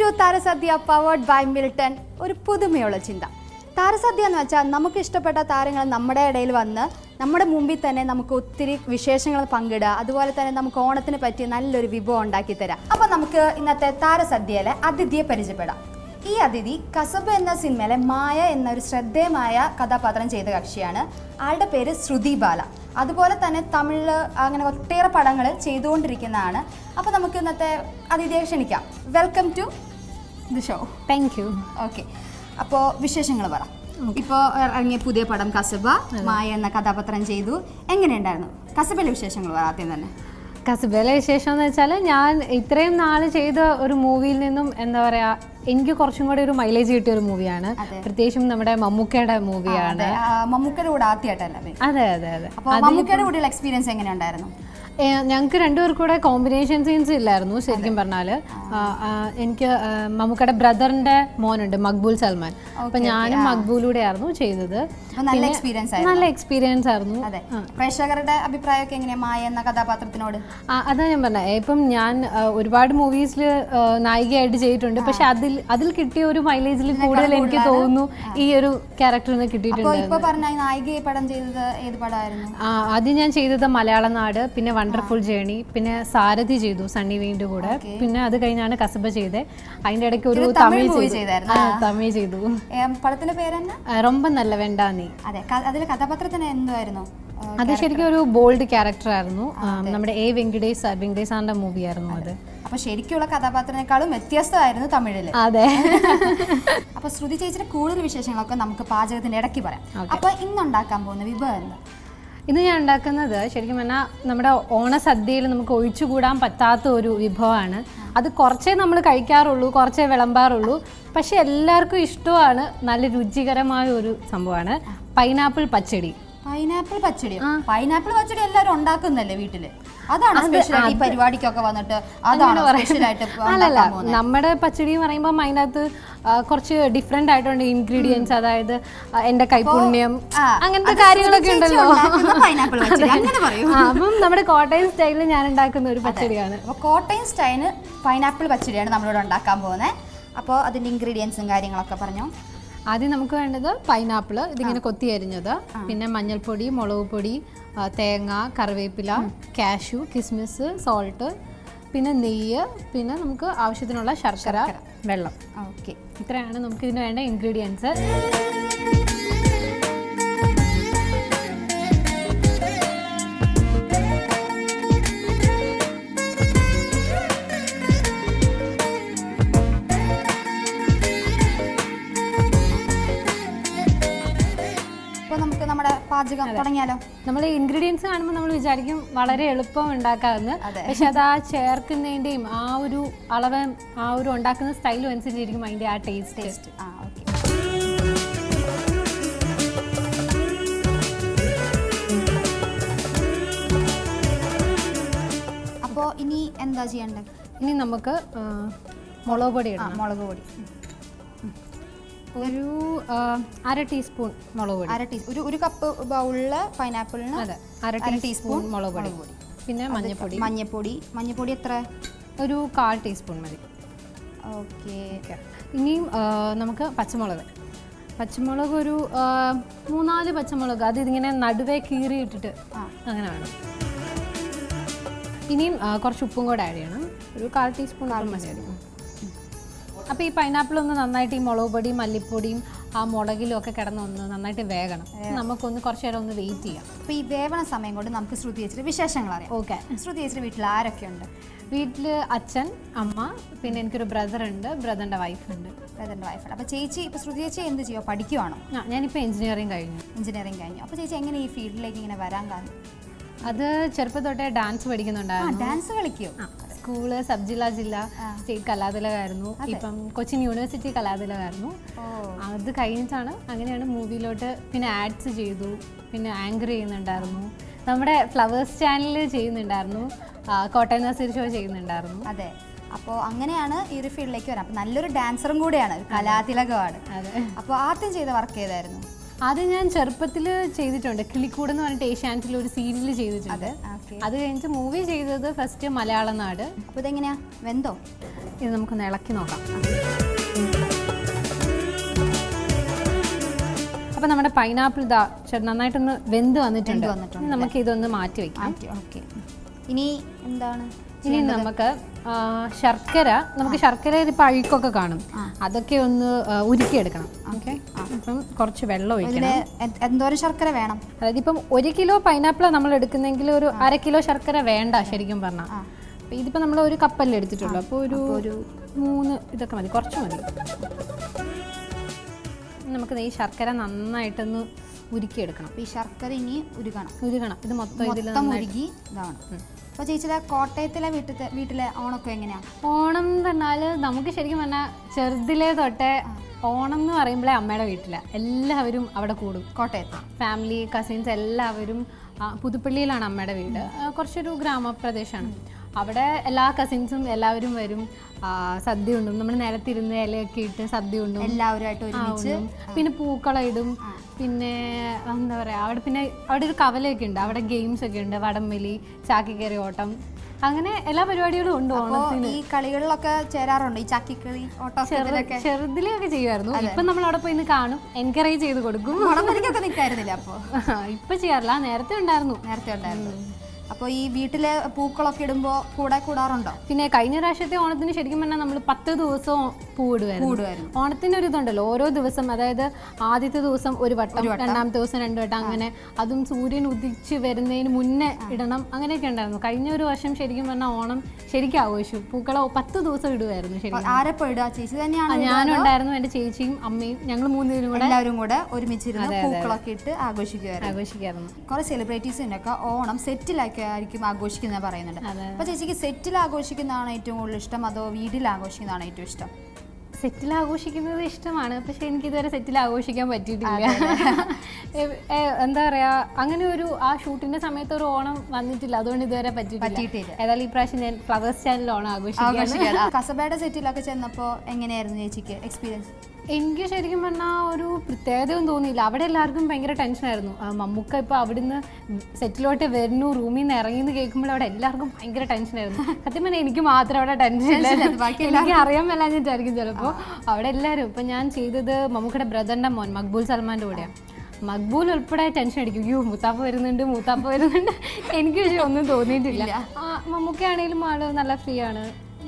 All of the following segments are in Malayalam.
ടു താരസദ്യ പവേർഡ് ബൈ മിൽട്ടൺ ഒരു പുതുമയുള്ള ചിന്ത. താരസദ്യ എന്ന് വെച്ചാൽ നമുക്ക് ഇഷ്ടപ്പെട്ട താരങ്ങൾ നമ്മുടെ ഇടയിൽ വന്ന് നമ്മുടെ മുമ്പിൽ തന്നെ നമുക്ക് ഒത്തിരി വിശേഷങ്ങൾ പങ്കിടുക. അതുപോലെ തന്നെ നമുക്ക് ഓണത്തിന് പറ്റിയ നല്ലൊരു വിഭവം ഉണ്ടാക്കി തരാം. അപ്പോൾ നമുക്ക് ഇന്നത്തെ താരസദ്യയിലെ അതിഥിയെ പരിചയപ്പെടാം. ഈ അതിഥി കസബ് എന്ന സിനിമയിലെ മായ എന്നൊരു ശ്രദ്ധേയമായ കഥാപാത്രം ചെയ്ത കക്ഷിയാണ്. ആളുടെ പേര് ശ്രുതി ബാല. അതുപോലെ തന്നെ തമിഴിൽ അങ്ങനെ ഒട്ടേറെ പടങ്ങൾ ചെയ്തുകൊണ്ടിരിക്കുന്നതാണ്. അപ്പോൾ നമുക്ക് ഇന്നത്തെ അതിഥിയെ ക്ഷണിക്കാം. Welcome to the show thank you okay അപ്പോൾ വിശേഷങ്ങൾ പറ. ഇപ്പോൾ ഇറങ്ങിയ പുതിയ പടം കസബ മായ എന്ന കഥാപാത്രം ചെയ്തു. എങ്ങനെയുണ്ടായിരുന്നു കസബയിലെ വിശേഷങ്ങൾ പറ ആദ്യം തന്നെ. കസബയിലെ വിശേഷം എന്ന് വെച്ചാൽ ഞാൻ ഇത്രയും നാൾ ചെയ്ത ഒരു മൂവിയിൽ നിന്നും എന്താ പറയാ എനിക്ക് കുറച്ചും കൂടി ഒരു മൈലേജ് കിട്ടിയ ഒരു മൂവിയാണ്. പ്രത്യേകിച്ചും നമ്മുടെ മമ്മൂക്കയുടെ മൂവിയാണ്. മമ്മൂക്കയുടെ കൂടെ ആദ്യമായിട്ടല്ലേ? അതെ അതെ അതെ. മമ്മൂക്കയുടെ കൂടെയുള്ള എക്സ്പീരിയൻസ് എങ്ങനെയുണ്ടായിരുന്നു ഞങ്ങൾക്ക് രണ്ടുപേർക്കും കൂടെ കോമ്പിനേഷൻ സീൻസ് ഇല്ലായിരുന്നു ശരിക്കും പറഞ്ഞാൽ എനിക്ക് മമ്മൂക്കയുടെ ബ്രദറിന്റെ മോനുണ്ട് മക്ബൂൽ സൽമാൻ. അപ്പൊ ഞാനും മക്ബൂലൂടെ ആയിരുന്നു ചെയ്തത്. നല്ല എക്സ്പീരിയൻസ് ആയിരുന്നു. നല്ല എക്സ്പീരിയൻസ് ആയിരുന്നു. പ്രേക്ഷകരുടെ അഭിപ്രായമൊക്കെ എങ്ങനെയാ? മായ എന്ന കഥാപാത്രത്തിനോട്? അതാണ് അതാ ഞാൻ പറഞ്ഞത് ഇപ്പം ഞാൻ ഒരുപാട് മൂവീസിൽ നായികയായിട്ട് ചെയ്തിട്ടുണ്ട്. പക്ഷെ അതിൽ അതിൽ കിട്ടിയ ഒരു മൈലേജിൽ കൂടുതൽ എനിക്ക് തോന്നുന്നു ഈ ഒരു ക്യാരക്ടറിന് കിട്ടിയിട്ടുണ്ട് ഇപ്പൊ പറഞ്ഞ നായിക പടം ചെയ്തത് ഏത് പടമായിരുന്നു? ആദ്യം ഞാൻ ചെയ്തത് മലയാള നാട് പിന്നെ വണ്ടർഫുൾ ജേണി പിന്നെ സാരഥി ചെയ്തു സണ്ണി വീണ്ടും കൂടെ. പിന്നെ അത് കഴിഞ്ഞാണ് കസബ ചെയ്ത് അതിന്റെ ഇടയ്ക്ക് ഒരു തമിഴ് തമിഴ് ചെയ്തു. പടത്തിന്റെ നല്ല വെണ്ടാന്നി. അതെ അതിലെ കഥാപാത്രത്തിന് എന്തായിരുന്നു അത് ശരിക്കും ഒരു ബോൾഡ് ക്യാരക്ടർ ആയിരുന്നു. നമ്മുടെ എ വെങ്കിടേഷ് വെങ്കിടേഷ് സാറിന്റെ മൂവി ആയിരുന്നു അത്. അപ്പൊ ശരിക്കുള്ള കഥാപാത്രത്തിനേക്കാളും വ്യത്യസ്തമായിരുന്നു തമിഴിൽ അതെ. അപ്പൊ ശ്രുതി ചേച്ചിയുടെ കൂടുതൽ വിശേഷങ്ങളൊക്കെ നമുക്ക് പാചകത്തിന്റെ ഇടയ്ക്ക് പറയാം. അപ്പൊ ഇന്നുണ്ടാക്കാൻ പോകുന്ന വിഭവം എന്താ? ഇത് ഞാൻ ഉണ്ടാക്കുന്നത് ശരിക്കും പറഞ്ഞാൽ നമ്മുടെ ഓണസദ്യയിൽ നമുക്ക് ഒഴിച്ചുകൂടാൻ പറ്റാത്ത ഒരു വിഭവമാണ്. അത് കുറച്ചേ നമ്മൾ കഴിക്കാറുള്ളൂ കുറച്ചേ വിളമ്പാറുള്ളൂ. പക്ഷേ എല്ലാവർക്കും ഇഷ്ടമാണ് നല്ല രുചികരമായ ഒരു സംഭവമാണ്. Pineapple pachadi. Pineapple pachadi. Pineapple pachadi എല്ലാവരും ഉണ്ടാക്കുന്നല്ലേ വീട്ടിൽ? അതാണ് സ്പെഷ്യൽ ഈ പരിപാടിക്കൊക്കെ വന്നിട്ട് അതാണ് അല്ലല്ല നമ്മുടെ പച്ചടി എന്ന് പറയുമ്പോൾ അതിനകത്ത് കുറച്ച് ഡിഫറെന്റ് ആയിട്ടുണ്ട്. ഇൻഗ്രീഡിയൻസ് അതായത് എന്റെ കൈപുണ്യം അങ്ങനത്തെ കാര്യങ്ങളൊക്കെ ഉണ്ടല്ലോ. അപ്പം നമ്മുടെ കോട്ടയം സ്റ്റൈലിൽ ഞാൻ ഉണ്ടാക്കുന്ന ഒരു പച്ചടിയാണ്. കോട്ടയം സ്റ്റൈലിന് പൈനാപ്പിൾ പച്ചടിയാണ് നമ്മളിവിടെ ഉണ്ടാക്കാൻ പോകുന്നത്. അപ്പോൾ അതിന്റെ ഇൻഗ്രീഡിയൻസും കാര്യങ്ങളൊക്കെ പറഞ്ഞു. ആദ്യം നമുക്ക് വേണ്ടത് പൈനാപ്പിൾ ഇതിങ്ങനെ കൊത്തി അരിഞ്ഞത്. പിന്നെ മഞ്ഞൾപ്പൊടി മുളക് പൊടി തേങ്ങ കറിവേപ്പില കാഷ്യൂ കിസ്മിസ് സോൾട്ട് പിന്നെ നെയ്യ് പിന്നെ നമുക്ക് ആവശ്യത്തിനുള്ള ശർക്കര. വെള്ളം. ഓക്കെ. ഇത്രയാണ് നമുക്ക് ഇതിന് വേണ്ട ഇൻഗ്രീഡിയൻസ് പാചകം തുടങ്ങിയാലോ? നമ്മൾ ഇൻഗ്രീഡിയൻസ് കാണുമ്പോൾ നമ്മൾ വിചാരിക്കും വളരെ എളുപ്പം ഉണ്ടാക്കാമെന്ന്. പക്ഷെ അത് ആ ചേർക്കുന്നതിന്റെയും ആ ഒരു അളവ് ആ ഒരു ഉണ്ടാക്കുന്ന സ്റ്റൈലും അനുസരിച്ചിരിക്കും അതിന്റെ ആ ടേസ്റ്റ് ടേസ്റ്റ് ആ ഓക്കെ അപ്പോൾ ഇനി എന്താ ചെയ്യേണ്ടത്? ഇനി നമുക്ക് മുളക് പൊടി ഇടാം മുളക് പൊടി. ഒരു അര ടീസ്പൂൺ മുളക് പൊടി. അര ടീ ഒരു ഒരു കപ്പ് ബൗളിൽ പൈനാപ്പിളിന് അതെ അര ടീസ്പൂൺ മുളക് പൊടി. പിന്നെ മഞ്ഞൾപ്പൊടി മഞ്ഞപ്പൊടി. മഞ്ഞപ്പൊടി. എത്ര? ഒരു കാൽ ടീസ്പൂൺ മതി. ഓക്കെ. ഇനിയും നമുക്ക് പച്ചമുളക്. പച്ചമുളക് ഒരു മൂന്നാൽ പച്ചമുളക്. അത് ഇതിങ്ങനെ നടുവേ കീറി ഇട്ടിട്ട് അങ്ങനെ വേണം. ഇനിയും കുറച്ച് ഉപ്പും കൂടെ ആഡ് ചെയ്യണം. ഒരു കാൽ ടീസ്പൂൺ. മതിയായിരിക്കും. അപ്പോൾ ഈ പൈനാപ്പിൾ ഒന്ന് നന്നായിട്ട് ഈ മുളക് പൊടിയും മല്ലിപ്പൊടിയും ആ മുളകിലും ഒക്കെ കിടന്ന് ഒന്ന് നന്നായിട്ട് വേകണം. നമുക്കൊന്ന് കുറച്ച് നേരം ഒന്ന് വെയിറ്റ് ചെയ്യാം. അപ്പോൾ ഈ വേവണ സമയം കൊണ്ട് നമുക്ക് ശ്രുതി ചേച്ചിയുടെ വിശേഷങ്ങൾ അറിയാം. ഓക്കെ ശ്രുതി ചേച്ചിയുടെ വീട്ടിൽ ആരൊക്കെയുണ്ട് വീട്ടിൽ അച്ഛൻ അമ്മ പിന്നെ എനിക്കൊരു ബ്രദർ ഉണ്ട്. ബ്രദറിന്റെ വൈഫ് ഉണ്ട്. ബ്രദറിന്റെ ഉണ്ട് അപ്പോൾ ചേച്ചി ഇപ്പോൾ ശ്രുതി ചേച്ചി എന്ത് ചെയ്യുമോ പഠിക്കുവാണോ? ആ ഞാനിപ്പോൾ എഞ്ചിനീയറിങ് കഴിഞ്ഞു. എഞ്ചിനീയറിംഗ് കഴിഞ്ഞു. അപ്പോൾ ചേച്ചി എങ്ങനെ ഈ ഫീൽഡിലേക്ക് ഇങ്ങനെ വരാൻ കാരണം അത് ചെറുപ്പം തൊട്ടേ ഡാൻസ് പഠിക്കുന്നുണ്ടായിരുന്നു. ഡാൻസ് കളിക്കോ? സ്കൂൾ സബ് ജില്ലാ ജില്ല സ്റ്റേറ്റ് കലാതിലകായിരുന്നു. ഇപ്പം കൊച്ചിൻ യൂണിവേഴ്സിറ്റി കലാതിലകായിരുന്നു. അത് കഴിഞ്ഞിട്ടാണ് അങ്ങനെയാണ് മൂവിയിലോട്ട് പിന്നെ ആഡ്സ് ചെയ്തു. പിന്നെ ആങ്കർ ചെയ്യുന്നുണ്ടായിരുന്നു. നമ്മുടെ ഫ്ലവേഴ്സ് ചാനലിൽ ചെയ്യുന്നുണ്ടായിരുന്നു. കോട്ടയം നസീർ ഷോ ചെയ്യുന്നുണ്ടായിരുന്നു. അതെ. അപ്പോൾ അങ്ങനെയാണ് ഈ ഒരു ഫീൽഡിലേക്ക് വരാം അപ്പോൾ നല്ലൊരു ഡാൻസറും കൂടിയാണ്. കലാതിലകമാണ്. അതെ. അപ്പോൾ ആദ്യം ചെയ്ത വർക്ക് ഏതായിരുന്നു? അത് ഞാൻ ചെറുപ്പത്തിൽ ചെയ്തിട്ടുണ്ട്. കിളിക്കൂട് എന്ന് പറഞ്ഞിട്ട് ഏഷ്യാനെറ്റിൽ ഒരു സീരിയൽ ചെയ്തിട്ടുണ്ട്. അത് കഴിഞ്ഞിട്ട് മൂവി ചെയ്തത് ഫസ്റ്റ് മലയാള നാട്. അപ്പോൾ ഇതെങ്ങനെയാ? വെന്തോ? ഇത് നമുക്കൊന്ന് ഇളക്കി നോക്കാം. അപ്പോൾ നമ്മുടെ പൈനാപ്പിൾ ഇതാ നന്നായിട്ടൊന്ന് വെന്ത് വന്നിട്ടുണ്ട്. നമുക്ക് ഇതൊന്ന് മാറ്റി വെക്കാം. ഓക്കെ ഇനി എന്താണ്? ഇനി നമുക്ക് ശർക്കര നമുക്ക് ശർക്കര ഇപ്പം അഴുക്കൊക്കെ കാണും. അതൊക്കെ ഒന്ന് ഉരുക്കിയെടുക്കണം. ഓക്കെ? അപ്പം കുറച്ച് വെള്ളം ഒഴിക്കണം. എന്തോരം ശർക്കര വേണം? അതായത് ഇപ്പം ഒരു കിലോ പൈനാപ്പിൾ നമ്മൾ എടുക്കുന്നെങ്കിൽ ഒരു അര കിലോ ശർക്കര വേണ്ട ശരിക്കും പറഞ്ഞാൽ അപ്പം ഇതിപ്പോൾ നമ്മൾ ഒരു കപ്പല്ലേ എടുത്തിട്ടുള്ളൂ. അപ്പോൾ ഒരു ഒരു മൂന്ന് ഇതൊക്കെ മതി. കുറച്ച് മതി. നമുക്ക് ഈ ശർക്കര നന്നായിട്ടൊന്ന് ഉരുക്കിയെടുക്കണം. ഈ ശർക്കര ഇനി ഉരുകണം. ഉരുകണം. ഇത് മൊത്തം ഇതിൽ ഉരുകി ഇതാണ് അപ്പോൾ ചേച്ചിയുടെ കോട്ടയത്തിലെ വീട്ടിലെ വീട്ടിലെ ഓണൊക്കെ എങ്ങനെയാണ് ഓണം എന്ന് പറഞ്ഞാൽ നമുക്ക് ശരിക്കും പറഞ്ഞാൽ ചെറുതിലെ തൊട്ടേ ഓണം എന്ന് പറയുമ്പോഴേ അമ്മയുടെ വീട്ടിലാണ് എല്ലാവരും അവിടെ കൂടും. കോട്ടയത്ത്? ഫാമിലി കസിൻസ് എല്ലാവരും പുതുപ്പള്ളിയിലാണ് അമ്മയുടെ വീട്. കുറച്ചൊരു ഗ്രാമപ്രദേശമാണ് അവിടെ എല്ലാ കസിൻസും എല്ലാവരും വരും. സദ്യ ഉണ്ടും. നമ്മൾ നിലത്തിരുന്ന് ഇലയൊക്കെ ഇട്ട് സദ്യ ഉണ്ടും. എല്ലാവരുമായിട്ട് ഒരുമിച്ച് പിന്നെ പൂക്കളം ഇടും. പിന്നെ എന്താ പറയുക അവിടെ പിന്നെ അവിടെ ഒരു കവലയൊക്കെ ഉണ്ട്. അവിടെ ഗെയിംസ് ഒക്കെ ഉണ്ട്. വടംവലി ചാക്കിക്കറി ഓട്ടം. അങ്ങനെ എല്ലാ പരിപാടികളും ഉണ്ട് ഈ കളികളിലൊക്കെ ചേരാറുണ്ട്? ഈ ചക്കിക്കളി ഓട്ടോക്കെ ചെറുതിലൊക്കെ ചെയ്യുമായിരുന്നു. ഇപ്പൊ നമ്മൾ അവിടെ പോയി കാണും. എൻകറേജ് ചെയ്ത് കൊടുക്കും. ഓണമരിക്കൊക്കെ നിൽക്കായിരുന്നില്ല അപ്പോൾ ഇപ്പൊ ചെയ്യാറില്ല. നേരത്തെ ഉണ്ടായിരുന്നു. നേരത്തെ ഉണ്ടായിരുന്നു. അപ്പോൾ ഈ വീട്ടിലെ പൂക്കളൊക്കെ ഇടുമ്പോൾ കൂടെ കൂടാറുണ്ടോ? പിന്നെ കഴിഞ്ഞ പ്രാവശ്യത്തെ ഓണത്തിന് ശരിക്കും പറഞ്ഞാൽ നമ്മൾ പത്ത് ദിവസവും പൂവിടുമായിരുന്നു ഇടുവായിരുന്നു ഓണത്തിന് ഒരു ഇതുണ്ടല്ലോ ഓരോ ദിവസം അതായത് ആദ്യത്തെ ദിവസം ഒരു വട്ടം രണ്ടാമത്തെ ദിവസം രണ്ട് വട്ടം അങ്ങനെ അതും സൂര്യൻ ഉദിച്ച് വരുന്നതിന് മുന്നേ ഇടണം അങ്ങനെയൊക്കെ ഉണ്ടായിരുന്നു. കഴിഞ്ഞ ഒരു വർഷം ശരിക്കും പറഞ്ഞാൽ ഓണം ശരിക്കും ആഘോഷിച്ചു. പൂക്കളെ പത്ത് ദിവസം ഇടുവായിരുന്നു ശരിക്കും ആരെപ്പോ ഇടുക? ചേച്ചി തന്നെയാണ് തന്നെയാണ് ഞാനുണ്ടായിരുന്നു എന്റെ ചേച്ചിയും അമ്മയും ഞങ്ങൾ മൂന്നുപേരും കൂടെ എല്ലാവരും കൂടെ ഒരുമിച്ചിരുന്ന് പൂക്കളൊക്കെ ഇട്ട് ആഘോഷിക്കുമായിരുന്നു ആഘോഷിക്കായിരുന്നു. കുറെ സെലിബ്രിറ്റീസിനൊക്കെ ഓണം സെറ്റിലൊക്കെ ആയിരിക്കും ആഘോഷിക്കുന്നത് പറയുന്നുണ്ട്. അതെ. അപ്പൊ ചേച്ചിക്ക് സെറ്റിൽ ആഘോഷിക്കുന്നതാണ് ഏറ്റവും കൂടുതൽ ഇഷ്ടം അതോ വീട്ടിൽ ആഘോഷിക്കുന്നതാണ് ഏറ്റവും ഇഷ്ടം? സെറ്റിൽ ആഘോഷിക്കുന്നത് ഇഷ്ടമാണ് പക്ഷെ എനിക്ക് ഇതുവരെ സെറ്റിൽ ആഘോഷിക്കാൻ പറ്റിയിട്ടില്ല. എന്താ പറയാ അങ്ങനെ ഒരു ആ ഷൂട്ടിന്റെ സമയത്ത് ഒരു ഓണം വന്നിട്ടില്ല അതുകൊണ്ട് ഇതുവരെ പറ്റിയിട്ടില്ല. ഏതായാലും ഈ പ്രാവശ്യം ഞാൻ ഫ്ലവേഴ്സ് ചാനൽ ഓണം ആഘോഷിക്കാം കസബയുടെ സെറ്റിലൊക്കെ ചെന്നപ്പോ എങ്ങനെയായിരുന്നു ചേച്ചിക്ക് എക്സ്പീരിയൻസ് എനിക്ക് ശരിക്കും പറഞ്ഞാൽ ഒരു പ്രത്യേകതയൊന്നും തോന്നിയില്ല. അവിടെ എല്ലാവർക്കും ഭയങ്കര ടെൻഷനായിരുന്നു മമ്മൂക്ക ഇപ്പോൾ അവിടുന്ന് സെറ്റിലോട്ട് വരുന്നു റൂമിൽ നിന്ന് ഇറങ്ങി എന്ന് കേൾക്കുമ്പോൾ അവിടെ എല്ലാവർക്കും ഭയങ്കര ടെൻഷനായിരുന്നു സത്യം പറഞ്ഞാൽ എനിക്ക് മാത്രം അവിടെ ടെൻഷൻ ബാക്കി എനിക്ക് അറിയാൻ മേലാഞ്ഞിട്ടായിരിക്കും ചിലപ്പോൾ അവിടെ എല്ലാവരും ഇപ്പം ഞാൻ ചെയ്തത് മമ്മൂക്കയുടെ ബ്രദറിന്റെ മോൻ മക്ബൂൽ സൽമാന്റെ കൂടെയാണ് മക്ബൂൽ ഉൾപ്പെടെ ടെൻഷൻ അടിക്കും. യു മൂത്താപ്പ വരുന്നുണ്ട് മൂത്താപ്പ വരുന്നുണ്ട്. എനിക്ക് ഒന്നും തോന്നിയിട്ടില്ല. മമ്മൂക്കയാണെങ്കിലും ആൾ നല്ല ഫ്രീ ആണ്.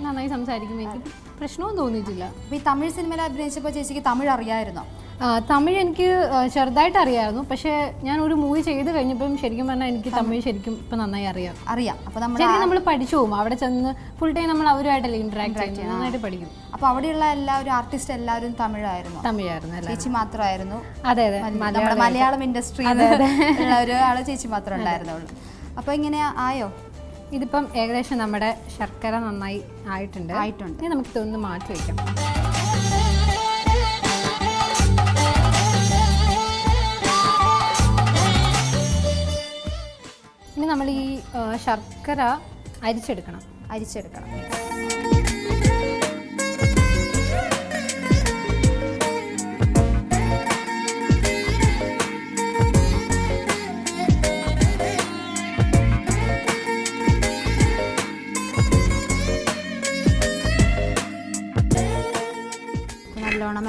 നന്നായി സംസാരിക്കും എനിക്ക് പ്രശ്നവും തോന്നിയിട്ടില്ല. അപ്പൊ ഈ തമിഴ് സിനിമയിൽ അഭിനയിച്ചപ്പോൾ ചേച്ചിക്ക് തമിഴ് അറിയായിരുന്നോ? തമിഴ് എനിക്ക് ചെറുതായിട്ട് അറിയാമായിരുന്നു പക്ഷേ ഞാൻ ഒരു മൂവി ചെയ്ത് കഴിഞ്ഞപ്പം ശരിക്കും പറഞ്ഞാൽ എനിക്ക് തമിഴ്. ശരിക്കും ഇപ്പം നന്നായി അറിയാം. അറിയാം. അപ്പോൾ നമ്മൾ ശരിക്കും നമ്മൾ പഠിച്ചു പോകും. അവിടെ ചെന്ന് ഫുൾ ടൈം നമ്മൾ അവരുമായിട്ടല്ലേ ഇന്ററാക്ട് ചെയ്യുന്നത്. നന്നായിട്ട് പഠിക്കും. അപ്പോൾ അവിടെയുള്ള എല്ലാവരും ആർട്ടിസ്റ്റ് എല്ലാവരും തമിഴായിരുന്നു. തമിഴായിരുന്നു ചേച്ചി മാത്രമായിരുന്നു. അതെ അതെ. നമ്മുടെ മലയാളം ഇൻഡസ്ട്രി ഒരു ചേച്ചി മാത്രമേ ഉണ്ടായിരുന്നുള്ളൂ. അപ്പോൾ ഇങ്ങനെ ആയോ? ഇതിപ്പം ഏകദേശം നമ്മുടെ ശർക്കര നന്നായി ആയിട്ടുണ്ട്. ആയിട്ടുണ്ട്. ഇനി നമുക്ക് ഇതൊന്ന് മാറ്റി വയ്ക്കാം ഇനി നമ്മൾ ഈ ശർക്കര അരിച്ചെടുക്കണം. അരിച്ചെടുക്കണം.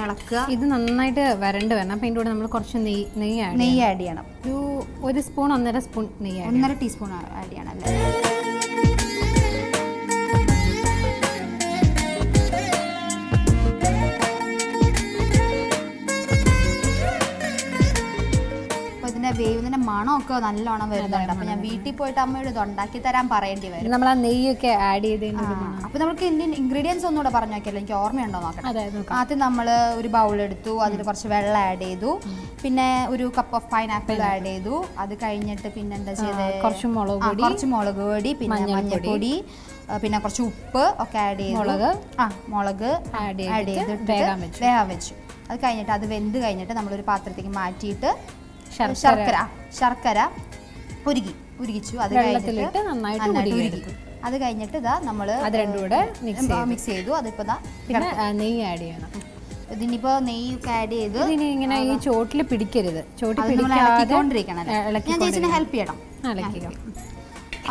ഇളക്കുക ഇത് നന്നായിട്ട് വരണ്ട് വരണം. അപ്പം ഇതിന്റെ കൂടെ നമ്മൾ കുറച്ച് നെയ്യ് നെയ്യ് നെയ്യ് ആഡ് ചെയ്യണം. ഒരു ഒരു സ്പൂൺ ഒന്നര സ്പൂൺ നെയ്യ് ഒന്നര ടീസ്പൂൺ ആഡ് ചെയ്യണം അല്ലേ? മണമൊക്കെ നല്ലോണം വരുന്നുണ്ട്. അപ്പൊ ഞാൻ വീട്ടിൽ പോയിട്ട് അമ്മയോട് ഇത് ഉണ്ടാക്കി തരാൻ പറയേണ്ടി വരും. നമ്മൾ ആ നെയ്യൊക്കെ ആഡ് ചെയ്തതിന് അപ്പൊ നമുക്ക് ഇന്ത്യൻ ഇൻഗ്രീഡിയൻസ് ഒന്നുകൂടെ പറഞ്ഞു നോക്കിയല്ലോ എനിക്ക് ഓർമ്മയുണ്ടോ നോക്കട്ടെ? നോക്കാം. ആദ്യം നമ്മൾ ഒരു ബൗൾ എടുത്തു അതിൽ കുറച്ച് വെള്ളം ആഡ് ചെയ്തു. പിന്നെ ഒരു കപ്പ് ഓഫ് പൈനാപ്പിൾ ആഡ് ചെയ്തു. അത് കഴിഞ്ഞിട്ട് പിന്നെ എന്താ ചെയ്തത് കുറച്ച് മുളക് പൊടി. കുറച്ച് മുളക് പൊടി പിന്നെ മഞ്ഞൾപ്പൊടി. പിന്നെ കുറച്ച് ഉപ്പ് ഒക്കെ ആഡ് ചെയ്തു. മുളക്. ആ മുളക് ആഡ് ചെയ്ത് വേഗം വെച്ചു. അത് കഴിഞ്ഞിട്ട് അത് വെന്ത് കഴിഞ്ഞിട്ട് നമ്മളൊരു പാത്രത്തേക്ക് മാറ്റിയിട്ട് ശർക്കര. ശർക്കര. ഉരുകി ഉരുകിച്ചു അത് കഴിഞ്ഞിട്ട് നന്നായിട്ട് ഉരുകി അത് കഴിഞ്ഞിട്ട് ഇതാ നമ്മൾ അത് രണ്ടും കൂടെ മിക്സ് ചെയ്തു. അതിപ്പോ പിന്നെ നെയ്യ് ആഡ് ചെയ്യണം. ഇതിനിപ്പോ നെയ്യൊക്കെ ആഡ് ചെയ്ത് ഇതിനെ ഇങ്ങനെ ഈ ചോട്ടിൽ പിടിക്കരുത്. ചോട്ടിൽ ഇളക്കി ഞാൻ ചേച്ചിനെ ഹെൽപ്പ് ചെയ്യണം.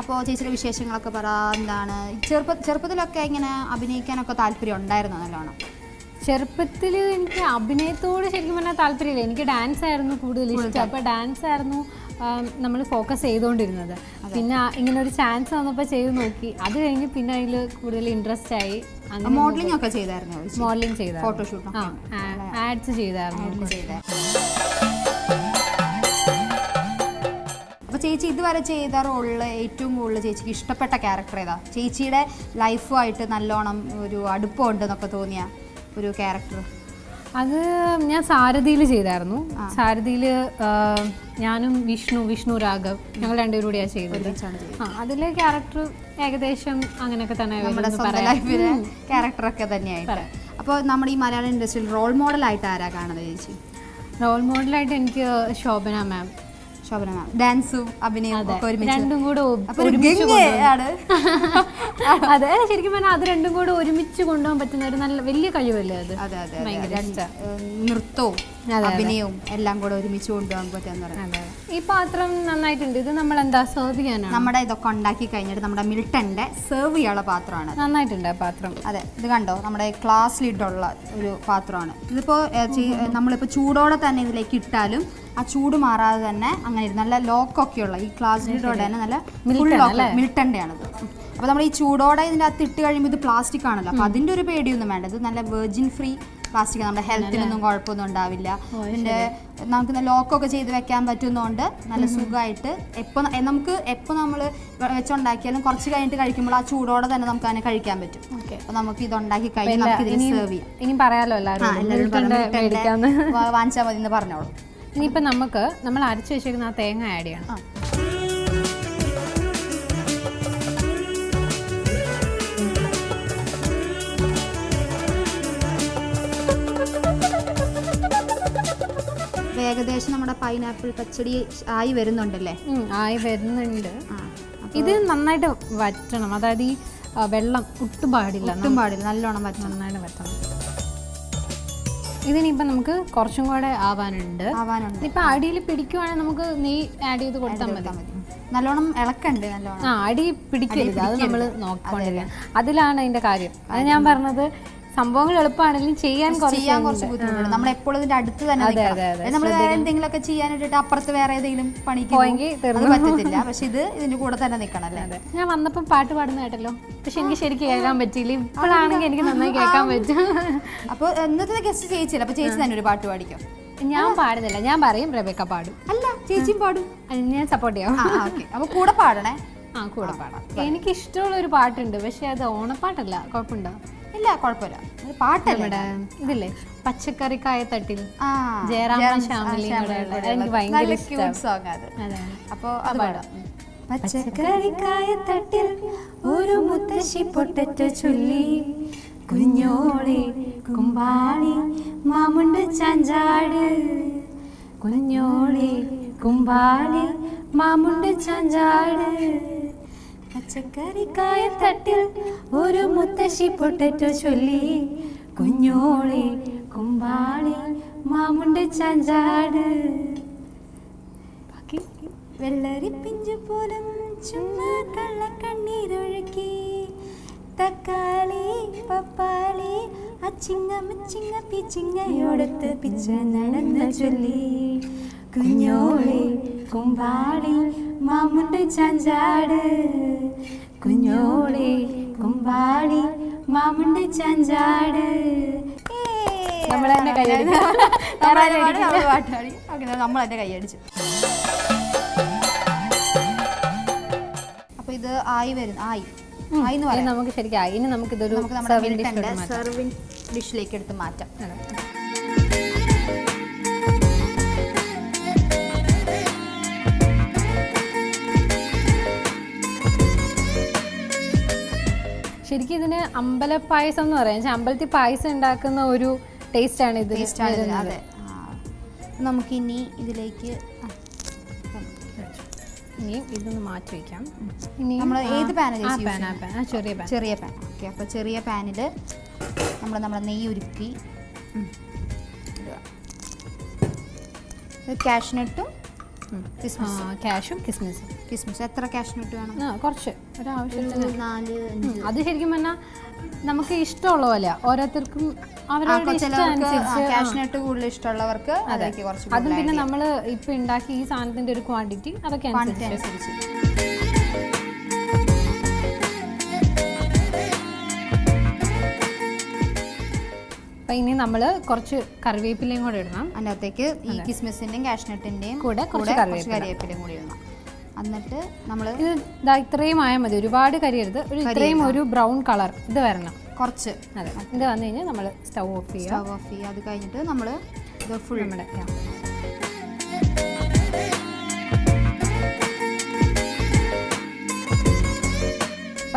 അപ്പോൾ ചേച്ചിയുടെ വിശേഷങ്ങളൊക്കെ പറ എന്താണ്? ചെറുപ്പ ചെറുപ്പത്തിലൊക്കെ ഇങ്ങനെ അഭിനയിക്കാനൊക്കെ താല്പര്യം ഉണ്ടായിരുന്നോ നല്ലോണം? ചെറുപ്പത്തിൽ എനിക്ക് അഭിനയത്തോട് ശരിക്കും പറഞ്ഞാൽ താല്പര്യമില്ല. എനിക്ക് ഡാൻസ് ആയിരുന്നു കൂടുതൽ ഇഷ്ടം. അപ്പോൾ ഡാൻസ് ആയിരുന്നു നമ്മൾ ഫോക്കസ് ചെയ്തുകൊണ്ടിരുന്നത് പിന്നെ ഇങ്ങനെ ഒരു ചാൻസ് വന്നപ്പോൾ ചെയ്ത് നോക്കി. അത് കഴിഞ്ഞ് പിന്നെ അതിൽ കൂടുതൽ ഇൻട്രസ്റ്റ് ആയി. മോഡലിംഗ് ഒക്കെ ചെയ്തായിരുന്നു മോഡലിംഗ് ചെയ്തായിരുന്നു. ഫോട്ടോഷൂട്ട് ആ ആഡ്സ് ചെയ്തായിരുന്നു. ചെയ്തേ അപ്പോൾ ചേച്ചി ഇതുവരെ ചെയ്ത റോളിൽ ഏറ്റവും കൂടുതൽ ചേച്ചിക്ക് ഇഷ്ടപ്പെട്ട ക്യാരക്ടർ ഏതാ? ചേച്ചിയുടെ ലൈഫുമായിട്ട് നല്ലോണം ഒരു അടുപ്പമുണ്ടെന്നൊക്കെ തോന്നിയ? ഒരു ക്യാരക്ടർ അത് ഞാൻ സാരഥിയിൽ ചെയ്തായിരുന്നു. സാരഥിയിൽ ഞാനും വിഷ്ണു വിഷ്ണു രാഘവ് ഞങ്ങൾ രണ്ടുപേരും കൂടിയാണ് ചെയ്തത്. ആ അതിലെ ക്യാരക്ടർ ഏകദേശം അങ്ങനെയൊക്കെ തന്നെ നമ്മുടെ സ്വന്തം. ലൈഫിലെ ക്യാരക്ടറൊക്കെ തന്നെയായിട്ട്. അപ്പോൾ നമ്മൾ ഈ മലയാളം ഇൻഡസ്ട്രിയിൽ റോൾ മോഡലായിട്ട് ആരാ കാണുന്നത് ചേച്ചി? റോൾ മോഡലായിട്ട് എനിക്ക് ശോഭന മാം ശോഭന മാം ഡാൻസും അഭിനയവും ഒക്കെ ഒരുമിച്ച്. രണ്ടും കൂടെ അതെ ശരിക്കും പറഞ്ഞാൽ അത് രണ്ടും കൂടെ ഒരുമിച്ച് കൊണ്ടുപോകാൻ പറ്റുന്ന ഒരു നല്ല വലിയ കഴിവല്ലേ അത്? നൃത്തവും അഭിനയവും എല്ലാം കൂടെ ഒരുമിച്ച് കൊണ്ടുപോകാൻ പറ്റുമെന്ന് പറയുന്നത് ഈ പാത്രം നന്നായിട്ടുണ്ട്. ഇത് നമ്മൾ എന്താ സെർവ് ചെയ്യാനാണ്? നമ്മുടെ ഇതൊക്കെ ഉണ്ടാക്കി കഴിഞ്ഞിട്ട് നമ്മുടെ മിൽട്ടന്റെ സെർവ് ചെയ്യാനുള്ള പാത്രമാണ്. നന്നായിട്ടുണ്ട് പാത്രം. അതെ ഇത് കണ്ടോ? നമ്മുടെ ക്ലാസ് ലിഡുള്ള ഒരു പാത്രമാണ്. ഇതിപ്പോൾ നമ്മളിപ്പോൾ ചൂടോടെ തന്നെ ഇതിലേക്ക് ഇട്ടാലും ആ ചൂട് മാറാതെ തന്നെ അങ്ങനെ നല്ല ലോക്കൊക്കെയുള്ള ഈ ക്ലാസ് ലിഡോടെ തന്നെ നല്ല മിൽട്ടന്റെ ആണ് മിൽട്ടന്റെ ആണിത് അപ്പോൾ നമ്മൾ ഈ ചൂടോടെ ഇതിന്റെ അകത്ത് ഇട്ട് കഴിയുമ്പോൾ ഇത് പ്ലാസ്റ്റിക് ആണല്ലോ. അപ്പോൾ അതിന്റെ ഒരു പേടിയൊന്നും വേണ്ട. ഇത് നല്ല വെർജിൻ ഫ്രീ പ്ലാസ്റ്റിക് നമ്മുടെ ഹെൽത്തിനൊന്നും കുഴപ്പമൊന്നും ഉണ്ടാവില്ല. പിന്നെ നമുക്ക് ലോക്കൊക്കെ ചെയ്ത് വെക്കാൻ പറ്റുന്നതുകൊണ്ട് നല്ല സുഖമായിട്ട് എപ്പോൾ നമുക്ക് എപ്പോൾ നമ്മൾ വെച്ചുണ്ടാക്കിയാലും കുറച്ച് കഴിഞ്ഞിട്ട് കഴിക്കുമ്പോൾ ആ ചൂടോടെ തന്നെ നമുക്ക് അതിനെ കഴിക്കാൻ പറ്റും. അപ്പോൾ നമുക്ക് ഇത് ഉണ്ടാക്കി കഴിഞ്ഞ് നമുക്ക് ഇതിന് സെർവ് ചെയ്യാം. ഇനി പറയാലോ എല്ലാവരും? വാങ്ങിച്ചാൽ മതി എന്ന് പറഞ്ഞോളൂ. ഇനിയിപ്പോൾ നമുക്ക് നമ്മൾ അരച്ച് വെച്ചിരിക്കുന്ന ആ തേങ്ങ ആഡ് ചെയ്യണം. ഏകദേശം നമ്മുടെ പൈനാപ്പിൾ പച്ചടി ആയി വരുന്നുണ്ടല്ലേ? ആയി വരുന്നുണ്ട്. ഇത് നന്നായിട്ട് വറ്റണം. അതായത് ഈ വെള്ളം ഒട്ടും പാടില്ല. ഒട്ടും പാടില്ല. നല്ലോണം വറ്റണം. നന്നായിട്ട് വറ്റണം. ഇതിനിപ്പം നമുക്ക് കുറച്ചും കൂടെ ആവാനുണ്ട്. ആവാനുണ്ട്. ഇപ്പൊ അടിയിൽ പിടിക്കുവാണെങ്കിൽ നമുക്ക് നെയ് ആഡ് ചെയ്ത് കൊടുത്താൽ മതി. നല്ലോണം ഇളക്കണ്ട് നല്ലോണം? ആ അടി പിടിക്കരുത്. അത് നമ്മൾ നോക്കിക്കൊണ്ടിരിക്കുക അതിലാണ് അതിന്റെ കാര്യം. അത് ഞാൻ പറഞ്ഞത് സംഭവങ്ങൾ എളുപ്പമാണെങ്കിലും ചെയ്യാൻ ചെയ്യാൻ കുറച്ച് ബുദ്ധിമുട്ടുണ്ട്. നമ്മൾ എപ്പോഴും ഇതിന്റെ അടുത്ത് തന്നെ. നമ്മൾ വേറെ എന്തെങ്കിലുമൊക്കെ ചെയ്യാനായിട്ട് അപ്പുറത്ത് വേറെ ഏതെങ്കിലും പണിക്ക് പോയെങ്കിൽ പറ്റത്തില്ല. പക്ഷെ ഇത് ഇതിന്റെ കൂടെ തന്നെ നിൽക്കണം അല്ലേ? ഞാൻ വന്നപ്പം പാട്ട് പാടുന്ന കേട്ടല്ലോ. പക്ഷെ എനിക്ക് ശരിക്കും കേൾക്കാൻ പറ്റിയില്ല. ഇപ്പോഴാണെങ്കിൽ എനിക്ക് നന്നായി കേൾക്കാൻ പറ്റും. അപ്പോൾ ഇന്നത്തെ ഗസ്റ്റ് ചേച്ചിയില്ല? അപ്പൊ ചേച്ചി തന്നെ ഒരു പാട്ട് പാടിക്കോ? ഞാൻ പാടുന്നില്ല. ഞാൻ പറയും റബേക്ക പാടും. അല്ല ചേച്ചിയും പാടും. ഞാൻ സപ്പോർട്ട് ചെയ്യാം. അപ്പൊ കൂടെ പാടണേ? ആ കൂടെ പാടാം. എനിക്ക് ഇഷ്ടമുള്ള ഒരു പാട്ടുണ്ട്. പക്ഷെ അത് ഓണപ്പാട്ടല്ല. കുഴപ്പമുണ്ടോ? ഇല്ല കുഴപ്പമില്ല. പാട്ടല്ലേ ഇതില്ലേ? പച്ചക്കറിക്കായ തട്ടിൽ. ജയറാമ ജയറാം ശ്യാമിലിയും സോങ് അതെ. അപ്പൊ അത് പാടാം. പച്ചക്കറിക്കായ തട്ടിൽ ഒരു മുത്തശ്ശി പൊട്ടറ്റ ചൊല്ലി. കുഞ്ഞോളെ കുമ്പാളി മാമുണ്ട് ചാഞ്ചാട്. കുഞ്ഞോളെ കുമ്പാളി മാമുണ്ട് ചാഞ്ചാട്. പച്ചക്കറിക്കായ തട്ടിൽ ഒരു മുത്തശ്ശി പൊട്ടറ്റോ ചൊല്ലി. കുഞ്ഞോളി കുമ്പാളി മാമുണ്ട് ചാഞ്ചാട്. വെള്ളരി പിഞ്ചു പോലും ചുമ്മാ കള്ളക്കണ്ണീരൊഴുക്കി. തക്കാളി പപ്പാളി അച്ചിങ്ങ മച്ചിങ്ങ പിച്ചിങ്ങയോടത്ത് പിച്ച നടന്ന ചൊല്ലി. കുഞ്ഞോളി കുമ്പാളി മാമുണ്ട് ചാഞ്ചാട് കുഞ്ഞോളെ കുമ്പാടി. മാമുണ്ട് ചാഞ്ചാട്. നമ്മൾ തന്നെ കൈയടിക്കാം. നമ്മൾ തന്നെ കൈയടിച്ചു അപ്പൊ ഇത് ആയി വരുന്നു. ആയി. ആയി നമുക്ക് ശരിക്കും ആയി. ഇനി നമുക്ക് ഇതൊരു നമുക്ക് നമ്മുടെ ഡിഷിലേക്ക് എടുത്ത് മാറ്റാം. ശരിക്കും ഇതിന് അമ്പല പായസം എന്ന് പറയാം. അമ്പലത്തിൽ പായസം ഉണ്ടാക്കുന്ന ഒരു ടേസ്റ്റ് ആണ് ഇത്. അതെ. നമുക്കിനി ഇതിലേക്ക് ഇനിയും ഇതൊന്ന് മാറ്റി വെക്കാം. ഇനി നമ്മൾ ഏത് പാനാണ് പാൻ ആ ചെറിയ പാൻ ചെറിയ പാൻ ഓക്കെ അപ്പോൾ ചെറിയ പാനിൽ നമ്മൾ നമ്മുടെ നെയ്യ് ഉരുക്കി കാഷ്നട്ടും കിസ്മിസ് ക്യാഷും കിസ്മിസും കിസ്മിസ് എത്ര ക്യാഷ് നോട്ട് വേണം? കുറച്ച്. ഒരു ആവശ്യത്തിന് നാല് അത് ശരിക്കും പറഞ്ഞാൽ നമുക്ക് ഇഷ്ടമുള്ള പോലെ ഓരോരുത്തർക്കും അവരവരുടെ ആ. കൂടുതൽ ഇഷ്ടമുള്ളവർക്ക് അതും. പിന്നെ നമ്മൾ ഇപ്പൊ ഉണ്ടാക്കി ഈ സാധനത്തിന്റെ ഒരു ക്വാണ്ടിറ്റി അതൊക്കെ അനുസരിച്ച്. നമ്മൾ കുറച്ച് കറിവേപ്പിലയും കൂടെ ഇടണം. അതിനകത്തേക്ക് ഈ കിസ്മിസിന്റെയും കാഷ്നട്ടിന്റെയും കൂടെ കുറച്ച് കറിവേപ്പിലയും കൂടി ഇടണം. എന്നിട്ട് നമ്മൾ ഇത് ഇതാ ഇത്രയും ആയാൽ മതി. ഒരുപാട് കരിയരുത്. ഒരു ഇത്രയും ഒരു ബ്രൗൺ കളർ. ഇത് വരണം. കുറച്ച്. അതെ. ഇത് വന്നു കഴിഞ്ഞാൽ നമ്മൾ സ്റ്റൗ ഓഫ് ചെയ്യുക സ്റ്റൗ ഓഫ് ചെയ്യുക അത് കഴിഞ്ഞിട്ട് നമ്മൾ ഇത് ഫുൾ നമ്മുടെ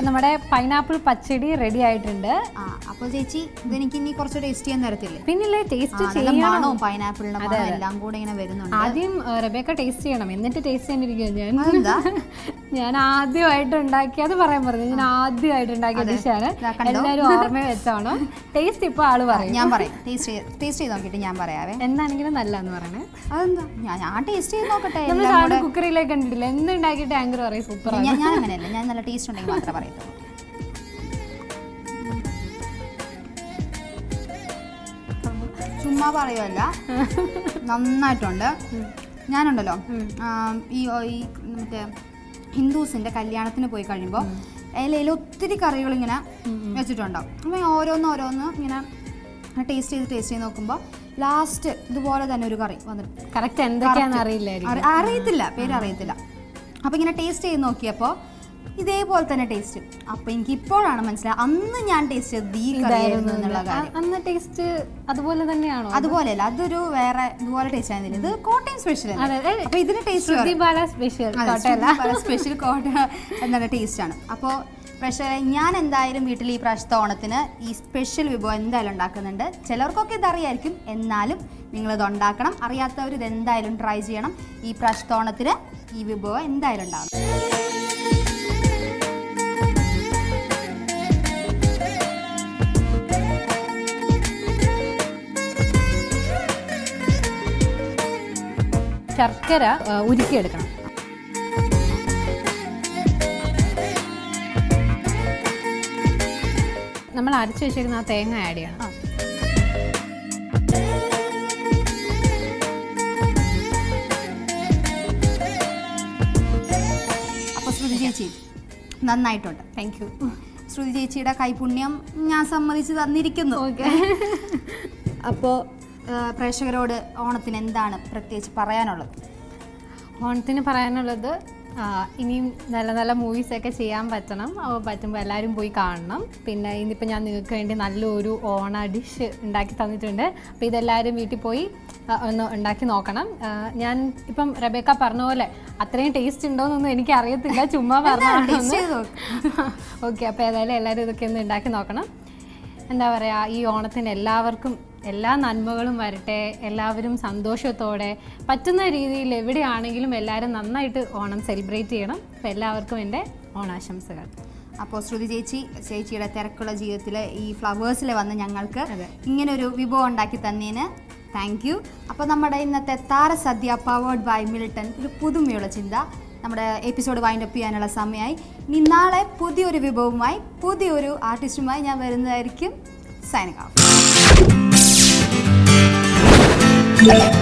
അപ്പൊ നമ്മുടെ പൈനാപ്പിൾ പച്ചടി റെഡി ആയിട്ടുണ്ട്. ആ അപ്പോൾ ചേച്ചി ഇതെനിക്ക് ഇനി കുറച്ച് ടേസ്റ്റ് ചെയ്യാൻ തരത്തില്ലേ? പിന്നില്ലേ ടേസ്റ്റ് ചെയ്യണം. പൈനാപ്പിളിന്റെ മണം എല്ലാം കൂടെ ഇങ്ങനെ വരുന്നുണ്ട്. ആദ്യം റബേക്ക ടേസ്റ്റ് ചെയ്യണം. എന്നിട്ട് ടേസ്റ്റ് ചെയ്യാനിരിക്കുകയാണ് ഞാൻ? ഞാൻ ആദ്യമായിട്ട് ഉണ്ടാക്കിയത് പറയാൻ പറഞ്ഞു. ഞാൻ ആദ്യമായിട്ട് ഉണ്ടാക്കിയ ഡിഷാണ് എല്ലാരും എല്ലാവരും ഓർമ്മ വെച്ചാണോ. ടേസ്റ്റ് ഇപ്പൊ ആൾ പറയും. ഞാൻ പറയും. ടേസ്റ്റ് ടേസ്റ്റ് ചെയ്ത് നോക്കിയിട്ട് ഞാൻ പറയാവേ. എന്താണെങ്കിലും നല്ലതെന്ന് പറയണേ. അതെന്താ? ഞാൻ ടേസ്റ്റ് ചെയ്ത് നോക്കട്ടെ. നമ്മൾ കുക്കറിയിലേക്ക് കുക്കറിലേക്ക് കണ്ടിട്ടില്ല. എന്ത് ഉണ്ടാക്കിട്ട് ആങ്കർ പറയും? സൂപ്പർ ഞാൻ അങ്ങനെയല്ല ഞാൻ നല്ല ടേസ്റ്റ് ഉണ്ടെങ്കിൽ മാത്രമേ പറയത്തുള്ളൂ. ചുമ്മാ പറയുമല്ല നന്നായിട്ടുണ്ട്. ഞാനുണ്ടല്ലോ. ഈ മറ്റേ ഹിന്ദുസിന്റെ കല്യാണത്തിന് പോയി കഴിയുമ്പോൾ ഇലയിൽ ഒത്തിരി കറികൾ ഇങ്ങനെ വെച്ചിട്ടുണ്ടാവും. അപ്പം ഓരോന്ന് ഓരോന്ന് ഇങ്ങനെ ടേസ്റ്റ് ചെയ്ത് ടേസ്റ്റ് ചെയ്ത് നോക്കുമ്പോൾ ലാസ്റ്റ് ഇതുപോലെ തന്നെ ഒരു കറി വന്നിട്ട്. കറക്റ്റ് എന്തൊക്കെയാണെന്ന് അറിയില്ല അറി- അറിയത്തില്ല പേര് അറിയത്തില്ല. അപ്പം ഇങ്ങനെ ടേസ്റ്റ് ചെയ്ത് നോക്കിയപ്പോ ഇതേപോലെ തന്നെ ടേസ്റ്റ് അപ്പൊ എനിക്ക് ഇപ്പോഴാണ് മനസ്സിലായത് അന്ന് ഞാൻ ടേസ്റ്റ് ചെയ്തത് ഈ കറിയായിരുന്നു എന്നുള്ള കാര്യം. അന്ന് ടേസ്റ്റ് അതുപോലെ തന്നെയാണോ? അതുപോലെയല്ല അതൊരു വേറെ ഇതുപോലെ ടേസ്റ്റ് ആയിരുന്നില്ല. ഇത് കോട്ടയം സ്പെഷ്യൽ അപ്പൊ ഇതിന് ടേസ്റ്റ് സ്പെഷ്യൽ സ്പെഷ്യൽ കോട്ട എന്നുള്ള ടേസ്റ്റ് ആണ്. അപ്പോൾ പക്ഷേ ഞാൻ എന്തായാലും വീട്ടിൽ ഈ പ്രാവശ്യത്തെ ഓണത്തിന് ഈ സ്പെഷ്യൽ വിഭവം എന്തായാലും ഉണ്ടാക്കുന്നുണ്ട്. ചിലർക്കൊക്കെ ഇതറിയായിരിക്കും എന്നാലും നിങ്ങളിത് ഉണ്ടാക്കണം. അറിയാത്തവർ ഇത് എന്തായാലും ട്രൈ ചെയ്യണം. ഈ പ്രാവശ്യത്തെ ഓണത്തിന് ഈ വിഭവം എന്തായാലും ഉണ്ടാകും ശർക്കര ഉരുക്കിയെടുക്കണം. നമ്മൾ അരച്ചു വെച്ചിരിക്കുന്ന ആ തേങ്ങ ആഡ് ചെയ്യണം. അപ്പോൾ ശ്രുതി ചേച്ചി. നന്നായിട്ടുണ്ട്. താങ്ക് യു ശ്രുതി ചേച്ചിയുടെ കൈപുണ്യം ഞാൻ സമ്മതിച്ച് തന്നിരിക്കുന്നു. ഓക്കെ. അപ്പോൾ പ്രേക്ഷകരോട് ഓണത്തിന് എന്താണ് പ്രത്യേകിച്ച് പറയാനുള്ളത്? ഓണത്തിന് പറയാനുള്ളത് ഇനിയും നല്ല നല്ല മൂവീസൊക്കെ ചെയ്യാൻ പറ്റണം. അപ്പോൾ പറ്റുമ്പോൾ എല്ലാവരും പോയി കാണണം. പിന്നെ ഇന്നിപ്പോൾ ഞാൻ നിങ്ങൾക്ക് വേണ്ടി നല്ലൊരു ഓണ ഡിഷ് ഉണ്ടാക്കി തന്നിട്ടുണ്ട്. അപ്പോൾ ഇതെല്ലാവരും വീട്ടിൽ പോയി ഒന്ന് ഉണ്ടാക്കി നോക്കണം. ഞാൻ ഇപ്പം റബേക്ക പറഞ്ഞ പോലെ അത്രയും ടേസ്റ്റ് ഉണ്ടോയെന്നൊന്നും എനിക്ക് അറിയത്തില്ല ചുമ്മാ പറഞ്ഞു ഓക്കെ അപ്പോൾ ഏതായാലും എല്ലാവരും ഇതൊക്കെ ഒന്ന് ഉണ്ടാക്കി നോക്കണം. എന്താ പറയുക ഈ ഓണത്തിന് എല്ലാവർക്കും എല്ലാ നന്മകളും വരട്ടെ എല്ലാവരും സന്തോഷത്തോടെ പറ്റുന്ന രീതിയിൽ എവിടെയാണെങ്കിലും എല്ലാവരും നന്നായിട്ട് ഓണം സെലിബ്രേറ്റ് ചെയ്യണം. അപ്പോൾ എല്ലാവർക്കും എന്റെ ഓണാശംസകൾ. അപ്പോൾ ശ്രുതി ചേച്ചി ചേച്ചിയുടെ തിരക്കുള്ള ജീവിതത്തിൽ ഈ ഫ്ലവേഴ്സിൽ വന്ന് ഞങ്ങൾക്ക് ഇങ്ങനൊരു വിഭവം ഉണ്ടാക്കി തന്നതിന് താങ്ക് യു അപ്പോൾ നമ്മുടെ ഇന്നത്തെ താര സദ്യ പവേർഡ് ബൈ മിൽട്ടൺ ഒരു പുതുമയുള്ള ചിന്ത. നമ്മുടെ എപ്പിസോഡ് വൈൻഡ് അപ്പ് ചെയ്യാനുള്ള സമയമായി. ഇനി നാളെ പുതിയൊരു വിഭവവുമായി പുതിയൊരു ആർട്ടിസ്റ്റുമായി ഞാൻ വരുന്നതായിരിക്കും സൈനിക. Yeah.